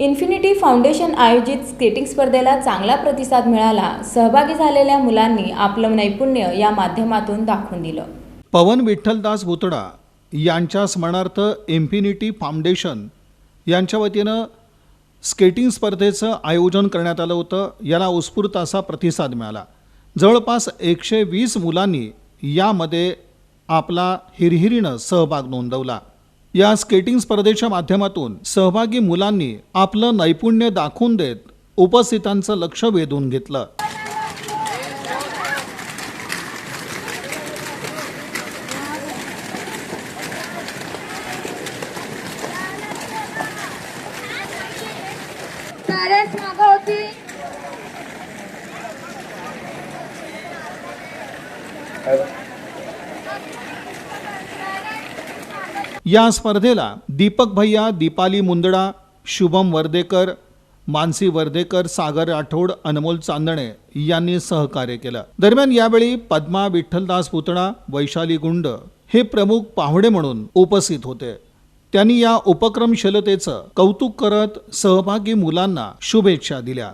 Infinity foundation आयोजित skating स्पर्धेला चांगला प्रतिसाद मिळाला सहभागी झालेल्या मुलांनी आपलं नैपुण्य या माध्यमातून दाखवून दिलं. पवन विठ्ठलदास भुतडा यांच्या स्मरणार्थ इन्फिनिटी फाउंडेशन यांच्या वतीनं स्केटिंग स्पर्धेचं आयोजन करण्यात आलं होतं. याला उत्स्फूर्त असा प्रतिसाद मिळाला. जवळपास एकशे वीस मुलांनी यामध्ये आपला हिरहिरीनं सहभाग नोंदवला. या स्केटिंग स्पर्धेच्या माध्यमातून सहभागी मुलांनी आपलं नैपुण्य दाखवून देत उपस्थितांचं लक्ष वेधून घेतलं. होती या स्पर्धेला दीपक भैया दीपाली मुंदडा शुभम वर्देकर मानसी वर्देकर सागर राठोड अनमोल चांदणे यांनी सहकार्य केलं. दरम्यान यावेळी पद्मा विठ्ठलदास पुतळा वैशाली गुंड हे प्रमुख पाहुणे म्हणून उपस्थित होते. त्यांनी या उपक्रमशीलतेचं कौतुक करत सहभागी मुलांना शुभेच्छा दिल्या.